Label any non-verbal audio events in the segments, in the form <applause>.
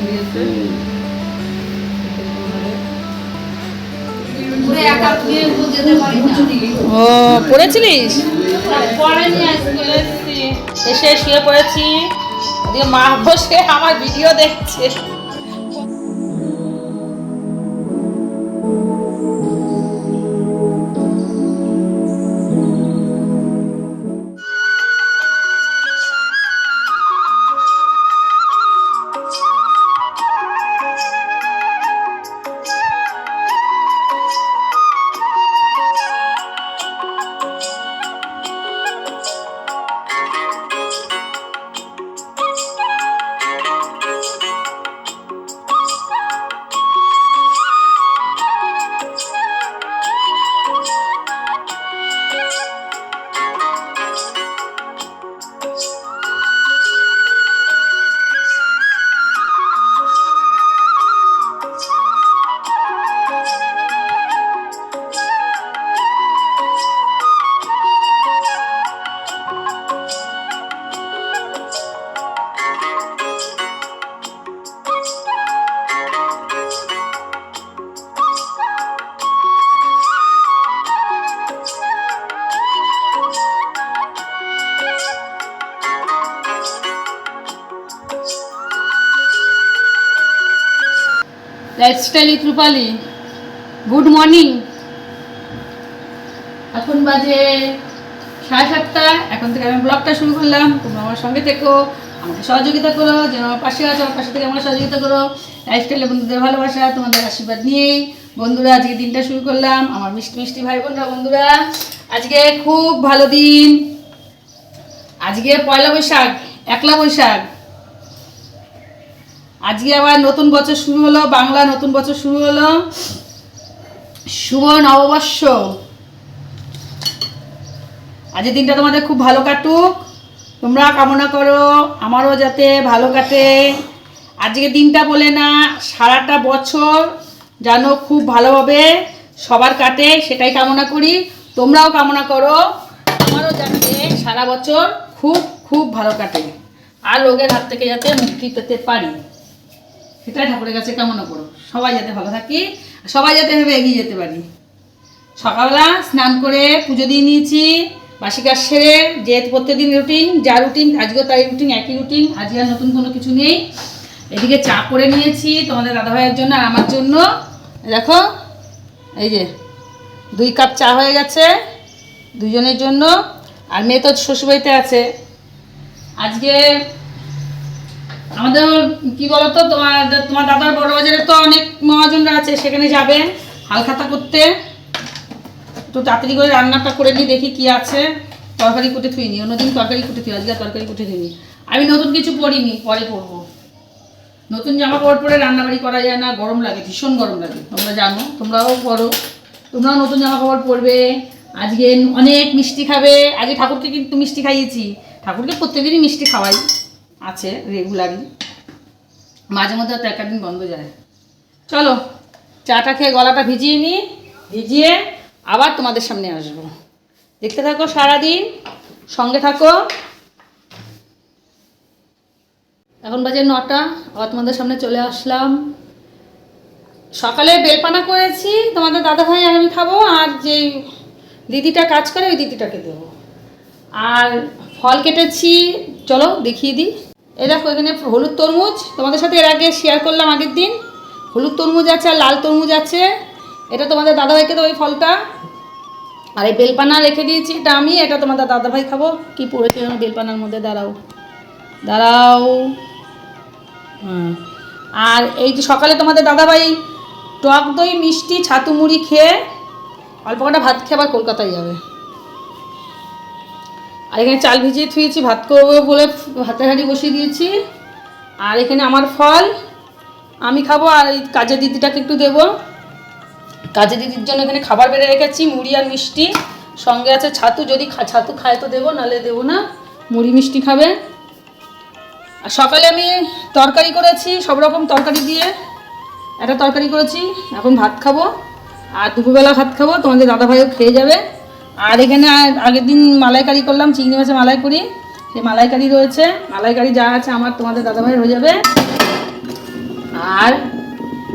দিয়েছে। ও পড়েছিলিস? এসে শুয়ে পড়েছি। মা বসে আমার ভিডিও দেখছে। Lifestyle with Rupali good morning এখন বাজে সাড়ে সাতটা। এখন থেকে আমি ব্লগটা শুরু করলাম। তোমরা আমার সঙ্গে থেকো, আমাকে সহযোগিতা করো, যেন আমার পাশে আছো, আমার পাশে থেকে আমার সহযোগিতা করো। লাইফস্টাইলে বন্ধুদের ভালোবাসা, তোমাদের আশীর্বাদ নিয়েই বন্ধুরা, আজকে দিনটা শুরু করলাম। আমার মিষ্টি মিষ্টি ভাই বোনরা বন্ধুরা, আজকে খুব ভালো দিন। আজকে পয়লা বৈশাখ, একলা বৈশাখ। আজকে আবার নতুন বছর শুরু হলো, বাংলা নতুন বছর শুরু হলো। শুভ নববর্ষ। আজকের দিনটা তোমাদের খুব ভালো কাটুক। তোমরা কামনা করো, আমারও যাতে ভালো কাটে। আজকে দিনটা বলে না, সারাটা বছর যেন খুব ভালোভাবে সবার কাটে, সেটাই কামনা করি। তোমরাও কামনা করো, আমারও যাতে সারা বছর খুব খুব ভালো কাটে। আর রোগের হাত থেকে যাতে মুক্তি পেতে পারি। সেটাই ঠাকুরের কাছে কামনা করো। সবাই যাতে ভালো থাকি, সবাই যাতে ভেবে এগিয়ে যেতে পারি। সকালবেলা স্নান করে পুজো দিয়ে নিয়েছি, বাসি কাজ সেরে যে প্রত্যেকদিন রুটিন যা রুটিন আজকেও তাই রুটিন একই রুটিন আজকে আর নতুন কোনো কিছু নেই। এদিকে চা করে নিয়েছি তোমাদের দাদাভাইয়ের জন্য আর আমার জন্য। দেখো, এই যে, দুই কাপ চা হয়ে গেছে দুজনের জন্য। আর মেয়ে তো শ্বশুরবাড়িতে আছে। আজকে আমাদের, কি বলতো তোমার তোমার দাদার বড় বাজারে তো অনেক মহাজনরা আছে, সেখানে যাবে, হালখাতা করতে। তো তাড়াতাড়ি করে রান্নাটা করে নিই, দেখি কি আছে। তরকারি কুটে থুইনি অন্যদিন তরকারি কুটে থুই, আজকে তরকারি কুটে থুইনি আমি নতুন কিছু পরিনি, পরে পরবো নতুন জামা কাপড় পরে রান্নাবাড়ি করা যায় না, গরম লাগে, ভীষণ গরম লাগে, তোমরা জানো, তোমরাও করো। তোমরাও নতুন জামা কাপড় পরবে, আজকে অনেক মিষ্টি খাবে। আজকে ঠাকুরকে কিন্তু মিষ্টি খাইয়েছি, ঠাকুরকে প্রত্যেকদিনই মিষ্টি খাওয়াই। আছে রেগুলারই মাঝে মধ্যে তো একটা দিন বন্ধ যায়। চলো, চাটা খেয়ে গলাটা ভিজিয়ে নিই, ভিজিয়ে আবার তোমাদের সামনে আসব। দেখতে থাকো সারাদিন, সঙ্গে থাকো। এখন বাজে নটা, আবার তোমাদের সামনে চলে আসলাম। সকালে বেলপানা করেছি, তোমাদের দাদা ভাই আমি খাব, আর যেই দিদিটা কাজ করে, ওই দিদিটাকে দেবো। আর ফল কেটেছি, চলো দেখিয়ে দিই। এই দেখো, এখানে হলুদ তরমুজ। তোমাদের সাথে এর আগে শেয়ার করলাম আগের দিন। হলুদ তরমুজ আছে আর লাল তরমুজ আছে। এটা তোমাদের দাদাভাইকে দেবো ওই ফলটা। আর এই বেলপানা রেখে দিয়েছি। এটা আমি, এটা তোমাদের দাদাভাই খাব। কি পড়েছে যেন বেলপানার মধ্যে? দাঁড়াও। দাঁড়াও। আর এই যে সকালে তোমাদের দাদাভাই টক দই, মিষ্টি ছাতু মুড়ি খেয়ে অল্প কটা ভাত খেয়ে আবার কলকাতায় যাবে। আর এখানে চাল ভিজিয়ে থুয়েছি, ভাত করব বলে ভাতের হাঁড়ি বসিয়ে দিয়েছি। আর এখানে আমার ফল, আমি খাব আর এই কাজের দিদিটাকে একটু দেবো। কাজের দিদির জন্য এখানে খাবার বেড়ে রেখেছি, মুড়ি আর মিষ্টি। সঙ্গে আছে ছাতু, যদি ছাতু খায় তো দেবো, নাহলে দেবো না, মুড়ি মিষ্টি খাবে। আর সকালে আমি তরকারি করেছি, সব রকম তরকারি দিয়ে। একটা তরকারি করেছি, এখন ভাত খাব। আর দুপুরবেলা ভাত খাব, তোমাদের দাদাভাইও খেয়ে যাবে। আর এখানে আগের দিন মালাইকারি করলাম, চিংড়ি মাছের মালাইকারি সেই মালাইকারি রয়েছে। মালাইকারি যা আছে আমার তোমাদের দাদাভাই হয়ে যাবে। আর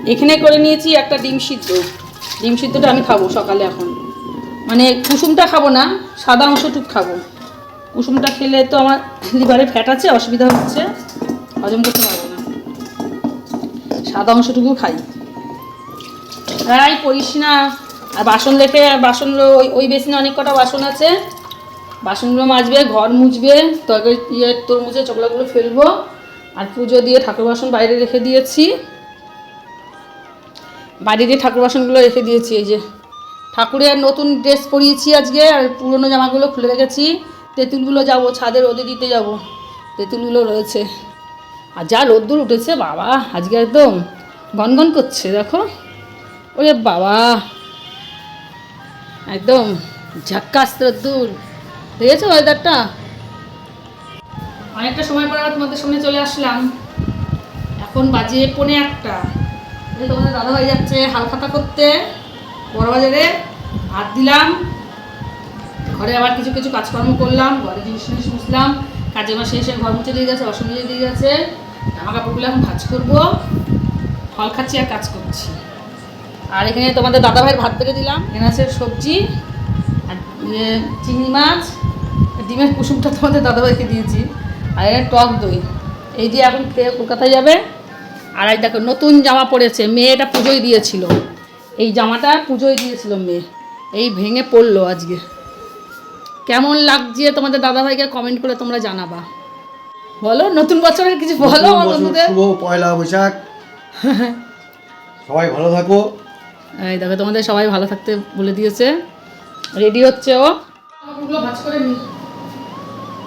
এখানে করে নিয়েছি একটা ডিম সিদ্ধ। ডিম সিদ্ধটা আমি খাব সকালে এখন। মানে কুসুমটা খাব না, সাদা অংশটুকু খাব। কুসুমটা খেলে তো আমার লিভারে ফ্যাট আছে, অসুবিধা হচ্ছে। হজম করতে পারব না। সাদা অংশটুকু খাই। তাই করিস না। আর বাসন রেখে বাসন ওই ওই বেসিনে অনেক কটা বাসন আছে। বাসনগুলো মাজবে, ঘর মুছবে তরকারি ইয়ে তরমুজের চকলাগুলো ফেলব, আর পুজো দিয়ে ঠাকুর বাসন বাইরে রেখে দিয়েছি। বাইরে দিয়ে ঠাকুর বাসনগুলো রেখে দিয়েছি, এই যে। ঠাকুরের নতুন ড্রেস পরিয়েছি আজকে, আর পুরনো জামাগুলো খুলে রেখেছি। তেঁতুলগুলো যাব, ছাদের রোদে দিতে যাব। তেঁতুলগুলো রয়েছে। আর যা রোদ্দুর উঠেছে, বাবা, আজকে একদম গনগন করছে, দেখো। ওরে বাবা। একদম ঝাক্কাস রোদ্দুর দেখেছ ওয়েদারটা অনেকটা সময় পর তোমাদের সামনে চলে আসলাম। এখন বাজে পনে একটা। তোমাদের দাদা হয়ে যাচ্ছে হালখাতা করতে বড় বাজারে ভাত দিলাম। ঘরে আবার কিছু কিছু কাজকর্ম করলাম, ঘরে জিনিস জিনিস মুছলাম। কাজে মাসে এসে ঘর মুছে দিয়ে গেছে মুছে দিয়ে গেছে। জামা কাপড়গুলো এখন ভাজ করব। ফল খাচ্ছি আর কাজ করছি। আর এখানে তোমাদের দাদা ভাইয়ের ভাত পেরে দিলাম। এখানে আছে সবজি আর চিংড়ি মাছ ডিমের কুসুমটা তোমাদের দাদাভাইকে দিয়েছি। আর এখানে টক দই। এই দিয়ে এখন খেয়ে কলকাতায় যাবে। আর এই দেখো নতুন জামা পরেছে মেয়েটা পুজোয় দিয়েছিল। এই জামাটা পুজোয় দিয়েছিল মেয়ে। এই ভেঙে পড়ল আজকে। কেমন লাগছে তোমাদের দাদাভাইকে কমেন্ট করে তোমরা জানাবা। বলো নতুন বছরের কিছু বলো আমার বন্ধুদের। শুভ পয়লা বৈশাখ। <laughs> সবাই ভালো থাকো। এই দেখো, তোমাদের সবাই ভালো থাকতে বলে দিয়েছে। রেডি হচ্ছে ও? ভাঁজ করে নি।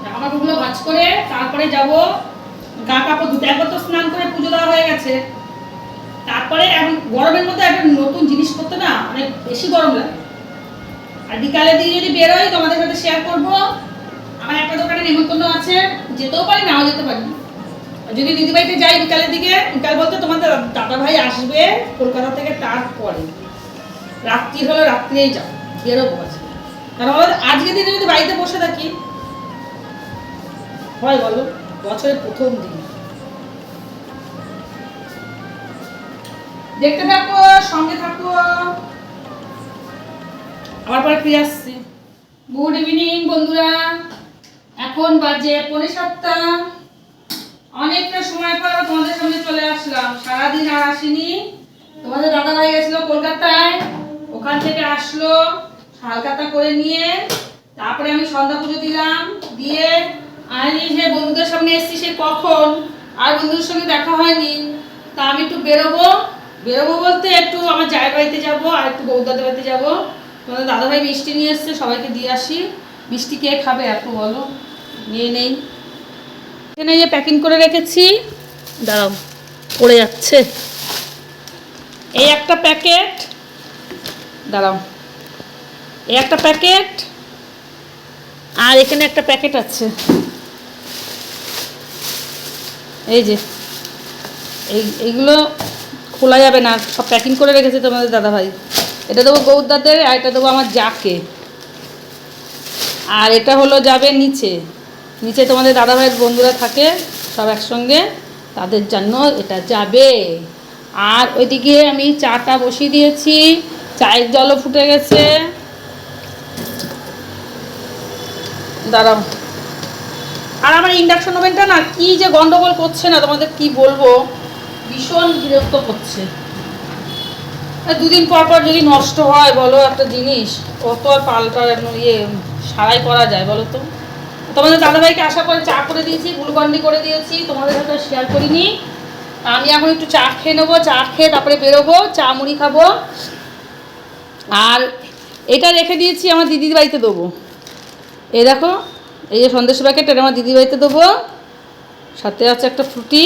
জামাকাপড়গুলো ভাঁজ করে তারপরে যাব গা কাপড় ধুতে। একবার তো স্নান করে পুজো দেওয়া হয়ে গেছে। তারপরে এখন গরমের মধ্যে একটা নতুন জিনিস করতে না অনেক বেশি গরম লাগে। আর বিকালে দিয়ে যদি বেরোই, তোমাদের সাথে শেয়ার করব। আমার একটা দোকানে নেমন্তন্ন আছে। যেতেও পারি, নাও যেতে পারি। যদি দিদিবাড়িতে যাই বিকালের দিকে, বিকাল বলতে তোমাদের দাদা ভাই আসবে কলকাতা থেকে তারপরে। রাত্রি হলে রাত্রেই যাও, বেরোবো আজকে। কারণ আজকে দিনে যদি বাড়িতে বসে থাকি, হয় বলো, বছরের প্রথম দিন। দেখতে থাকো, সঙ্গে থাকো। আবার পরে ফিরে আসছি। গুড ইভিনিং বন্ধুরা। এখন বাজে পৌনে সাতটা। অনেকটা সময় পর তোমাদের সামনে চলে আসলাম। সারাদিন আর আসিনি। তোমাদের দাদা ভাই গেছিল কলকাতায়। ওখান থেকে আসলো হালকাতা করে নিয়ে। তারপরে আমি সন্ধ্যা পুজো দিলাম। দিয়ে আমি যে বন্ধুদের সামনে এসেছি, সে কখন? আর বন্ধুদের সঙ্গে দেখা হয়নি। তা আমি একটু বেরোবো। বেরোবো বলতে একটু আমার জায়ের বাড়িতে যাব আর একটু বৌদাদের বাড়িতে যাব। তোমাদের দাদাভাই মিষ্টি নিয়ে এসছে, সবাইকে দিয়ে আসি। মিষ্টি কে খাবে এত বলো। নিয়ে নেই। এখানে যে প্যাকিং করে রেখেছি। দাঁড়াও, পড়ে যাচ্ছে। এই একটা প্যাকেট দাঁড়াও। এই একটা প্যাকেট আর এখানে একটা প্যাকেট আছে। এই যে, এই, এইগুলো খোলা যাবে না, সব প্যাকিং করে রেখেছে তোমাদের দাদাভাই। এটা দেবো গৌদাদের আর এটা দেবো আমার যাকে আর এটা হলো যাবে নিচে। নিচে তোমাদের দাদাভাইয়ের বন্ধুরা থাকে, সব একসঙ্গে, তাদের জন্য এটা যাবে। আর ওইদিকে আমি চাটা বসিয়ে দিয়েছি, চায়ের জলও ফুটে গেছে। দাঁড়াও। আর আমার ইন্ডাকশন ওভেনটা না কি যে গন্ডগোল করছে না, তোমাদের কি বলব? ভীষণ বিরক্ত করছে। দুদিন পর পর যদি নষ্ট হয়, বলো একটা জিনিস কত আর পাল্টা ইয়ে সারাই করা যায়, বলো তো। তোমাদের দাদাভাইকে আশা করে চা করে দিয়েছি গুলকন্ডি করে দিয়েছি, তোমাদের সাথে শেয়ার করিনি। আমি এখন একটু চা খেয়ে নেব, চা খেয়ে তারপরে বেরোবো, চা মুড়ি খাব। আর এটা রেখে দিয়েছি আমার দিদির বাড়িতে দেবো। এই দেখো, এই যে সন্দেশ প্যাকেট এটা আমার দিদির বাড়িতে দেবো। সাথে আছে একটা ফ্রুটি।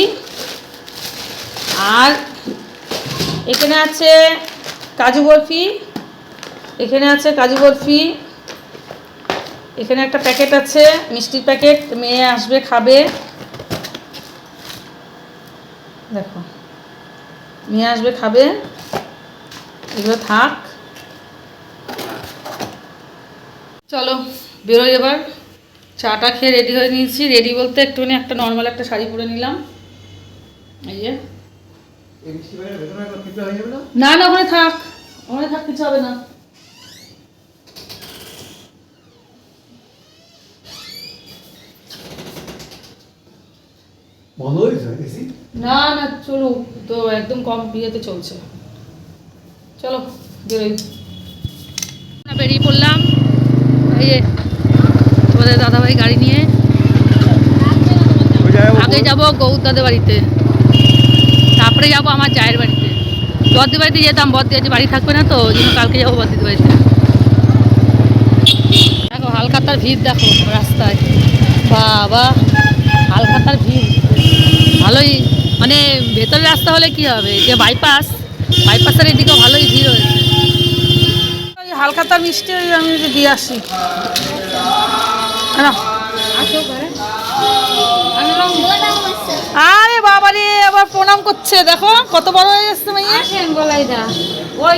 আর এখানে আছে কাজু বরফি। এখানে আছে কাজু বরফি। এখানে একটা প্যাকেট আছে মিষ্টির প্যাকেট মেয়ে আসবে খাবে। দেখো মেয়ে আসবে খাবে। এগুলো থাক। চলো বেরোই এবার। চাটা খেয়ে রেডি হয়ে নিয়েছি। রেডি বলতে একটুখানি একটা নর্মাল একটা শাড়ি পরে নিলাম। এই যে। না না ওখানে থাক। ওখানে থাক কিছু হবে না। বন্ধ হয়েছে এসি না না চলো তো একদম কম বিয়েতে চলছে চলো বেরোই। বেরিয়ে পড়লাম। এই তোমাদের দাদাভাই গাড়ি নিয়ে। আগে যাব গৌদাদের বাড়িতে। তারপরে যাব আমার জায়ের বাড়িতে। বদ্দি বাড়িতে যেতাম বদ্দি আজ বাড়ি থাকবে না তো ওই জন্য কালকে যাব বদ্দির বাড়িতে। দেখো হালকাতার ভিড় দেখো রাস্তায়। বাবা হালকাতার ভিড়। ভালোই মানে ভেতরের রাস্তা হলে কি হবে? যে বাইপাস বাইপাসের এদিকেও ভালোই ভিড় হয়েছে। ওই হালকাতার মিষ্টি ওই আমি দিয়ে আসি। আরে বাবা রে আবার প্রণাম করছে। দেখো কত বড় হয়ে গেছে মাইয়া। ওই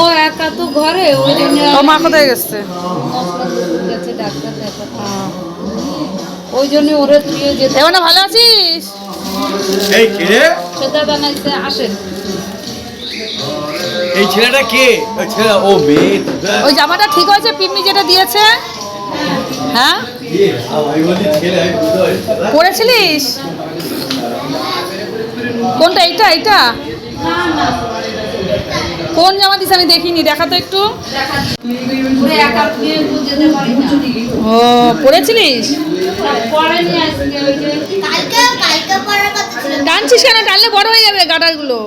ও একা তো ঘরে ওই জন্য মা কোথায় গেছে। গেছে ডাক্তার ওই জন্য ওরে তুইও যেতে ভালো আছিস? এই ছেলে? সেটা আসেন। এই ছেলেটা কে? ওই ছেলে ও মেয়ে। ওই জামাটা ঠিক হয়েছে পিম্মি যেটা দিয়েছে? হ্যাঁ? পড়েছিলিস কোনটা এইটা এইটা? কোন জামা দিস আমি দেখিনি দেখা তো একটু। ও পড়েছিলিস কালকে কালকে পড়ার কথা ছিল টানছিস কেন? টানলে বড় হয়ে যাবে গাডারগুলো।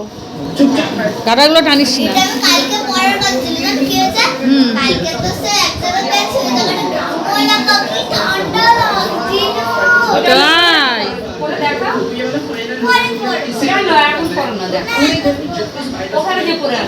গাডারগুলো টানিস না। এটা আমি কালকে পড়ার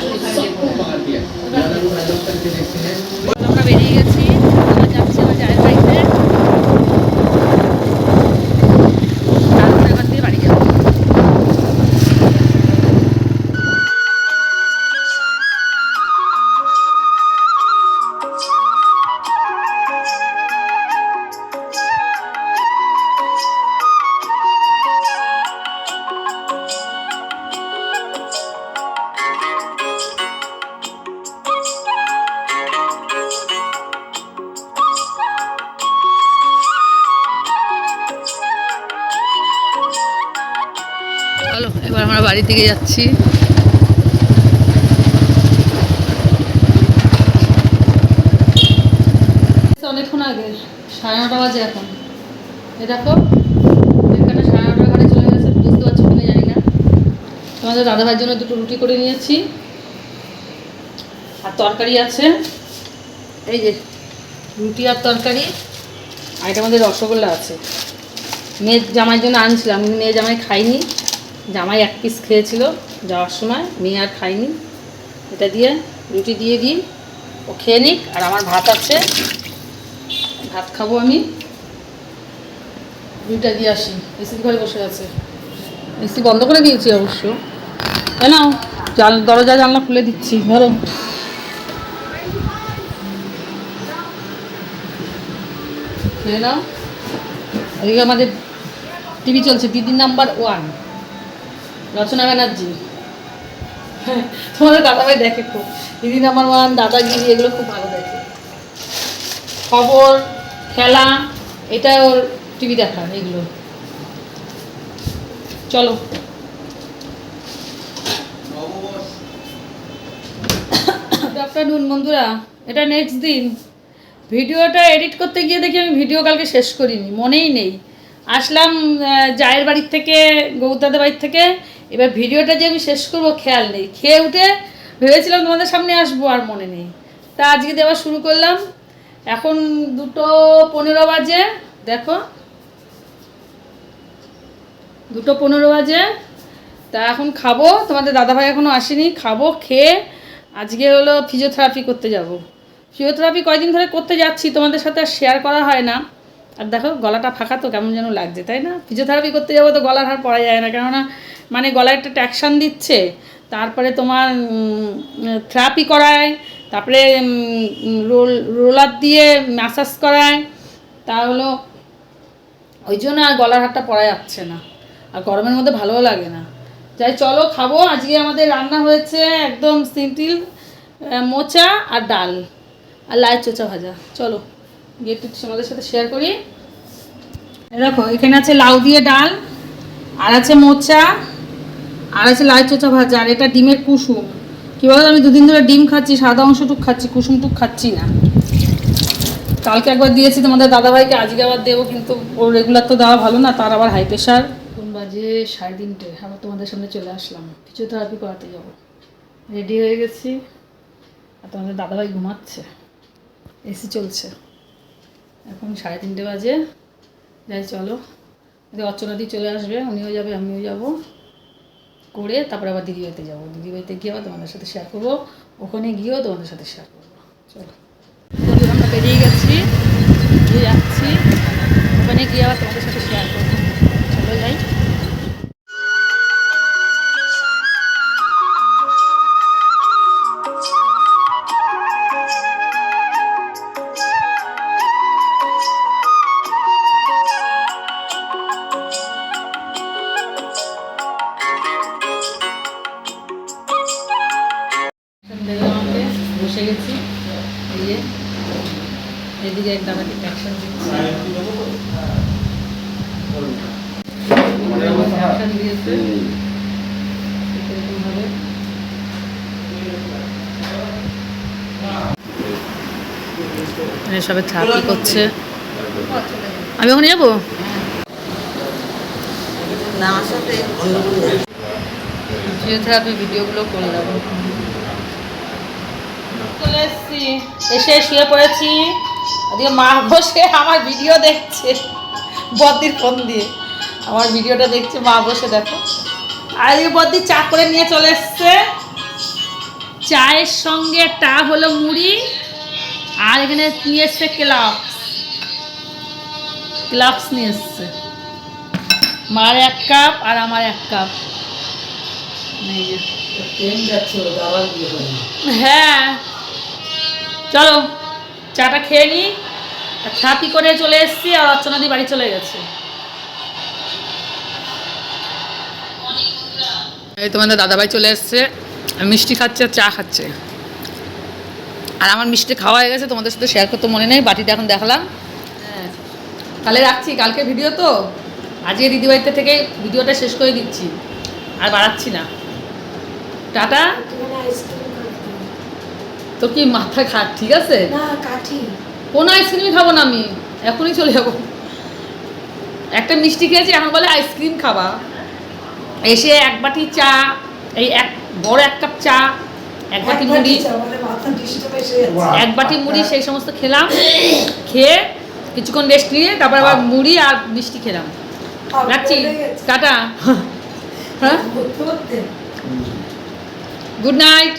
এবার আমরা বাড়ি থেকে যাচ্ছি। অনেকক্ষণ আগে, সাড়ে নটা বাজে এখন। সাড়ে চলে গেছে, বুঝতে না। তোমাদের জন্য দুটো রুটি করে নিয়েছি। আর তরকারি আছে। এই যে, রুটি আর তরকারি, আর এটা আমাদের রসগোল্লা আছে। মেয়ের জামাইয়ের জন্য আনছিলাম মেয়ে জামাই খাইনি জামাই এক পিস খেয়েছিল যাওয়ার সময়, মেয়ে আর খাইনি এটা দিয়ে রুটি দিয়ে দিই, ও খেয়ে নিক, আর আমার ভাত আছে। ভাত খাব আমি। রুটিটা দিয়ে আসি। এসি ঘরে বসে আছে। এসি বন্ধ করে দিয়েছি অবশ্য। তাই না জান দরজা জানলা খুলে দিচ্ছি, ধরো। নাও। আমাদের টিভি চলছে, দিদির নাম্বার ওয়ান রচনা ব্যানার্জি। তোমাদের দাদাভাই দেখে খুব। দিদি নাম্বার ওয়ান দাদাগিরি এগুলো খুব ভালো দেখে। খবর খেলা এটা ওর টিভি দেখা এগুলো। চলো। গুড আফটারনুন <coughs> বন্ধুরা। এটা নেক্সট দিন। ভিডিওটা এডিট করতে গিয়ে দেখি আমি ভিডিও কালকে শেষ করিনি মনেই নেই। আসলাম জায়ের বাড়ির থেকে গৌদাদের বাড়ির থেকে। এবার ভিডিওটা যে আমি শেষ করব, খেয়াল নেই। খেয়ে উঠে ভেবেছিলাম তোমাদের সামনে আসব আর মনে নেই। তা আজকে দেওয়া শুরু করলাম। এখন দুটো পনেরো বাজে, দেখো। দুটো পনেরো বাজে। তা এখন খাব। তোমাদের দাদাভাই এখনও আসেনি। খাব, খেয়ে আজকে হলো ফিজিওথেরাপি করতে যাব। ফিজিওথেরাপি কয়দিন ধরে করতে যাচ্ছি তোমাদের সাথে আর শেয়ার করা হয় না। আর দেখো, গলাটা ফাঁকা তো কেমন যেন লাগছে, তাই না? ফিজিওথেরাপি করতে যাব তো গলার হার পড়া যায় না, কেননা মানে গলায় একটা ট্যাকশান দিচ্ছে, তারপরে তোমার থেরাপি করায়, তারপরে রোল রোলার দিয়ে ম্যাসাজ করায়, তা হলো, ওই জন্য আর গলার হারটা পরা যাচ্ছে না, আর গরমের মধ্যে ভালোও লাগে না। যাই, চলো খাব, আজকে আমাদের রান্না হয়েছে একদম সিম্পল মোচা আর ডাল, আর লাইট চোচা ভাজা, চলো। গিয়ে একটু তোমাদের সাথে শেয়ার করি। দেখো, এখানে আছে লাউ দিয়ে ডাল, আর আছে মোচা, আর আছে লাল চোচা ভাজা, আর এটা ডিমের কুসুম। কী বলতো আমি দুদিন ধরে ডিম খাচ্ছি, সাদা অংশটুক খাচ্ছি, কুসুমটুক খাচ্ছি না। কালকে একবার দিয়েছি তোমাদের দাদাভাইকে, আজকে আবার দেবো, কিন্তু ওর রেগুলার তো দেওয়া ভালো না, তার আবার হাই প্রেশার কোন বাজে সাড়ে তিনটে, আবার তোমাদের সামনে চলে আসলাম। ফিজিওথেরাপি করাতে যাব। রেডি হয়ে গেছি, আর তোমাদের দাদাভাই ঘুমাচ্ছে। এসি চলছে। এখন সাড়ে তিনটে বাজে। যাই, চলো। অর্চনাদি চলে আসবে উনিও যাবে, আমিও যাব। করে তারপরে আবার দিদি বাড়িতে যাব। দিদি বাড়িতে গিয়ে আবার তোমাদের সাথে শেয়ার করব। ওখানে গিয়েও তোমাদের সাথে শেয়ার করব। চলো। আমরা বেরিয়ে গেছি। যাচ্ছি। ওখানে গিয়ে আবার তোমাদের সাথে শেয়ার করব। চলো, যাই। সবে ছাপি করছে। আমি ওখানে যাব? ফিজিওথেরাপি ভিডিওগুলো করলাম চলে এসেছি। এসে শুয়ে পড়েছি। ওদিকে মা বসে আমার ভিডিও দেখছে। বদ্দির ফোন দিয়ে। আমার ভিডিওটা দেখছে মা বসে দেখো। আর বদ্দি চা করে নিয়ে চলে এসছে। চায়ের সঙ্গে টা হলো মুড়ি। আর এখানে নিয়ে এসছে ক্লাবস। ক্লাবস নিয়ে এসছে। মার এক কাপ আর আমার এক কাপ। হ্যাঁ। চলো চাটা খেয়ে নিই আর ছাপি করে চলে এসেছি আর অর্চনাদি বাড়ি চলে গেছে। এই তোমাদের দাদাভাই চলে এসছে। মিষ্টি খাচ্ছে আর চা খাচ্ছে। আর আমার মিষ্টি খাওয়া হয়ে গেছে তোমাদের সাথে শেয়ার করতে মনে নেই বাটিটা এখন দেখালাম। তাহলে রাখছি কালকে ভিডিও তো। আজকে দিদিবাড়িতে থেকে ভিডিওটা শেষ করে দিচ্ছি। আর বাড়াচ্ছি না। টাটা। তো কি মাথা খাট ঠিক আছে? কোনো আইসক্রিমই খাব না আমি এখনই চলে যাব। একটা মিষ্টি খেয়েছি এখন বলে আইসক্রিম খাবা। এসে এক বাটি চা এই এক বড় এক কাপ চা এক বাটি মুড়ি। এক বাটি মুড়ি সেই সমস্ত খেলাম। খেয়ে কিছুক্ষণ রেস্ট নিয়ে তারপর আবার মুড়ি আর মিষ্টি খেলাম। রাখছি। টাটা। হ্যাঁ। Good night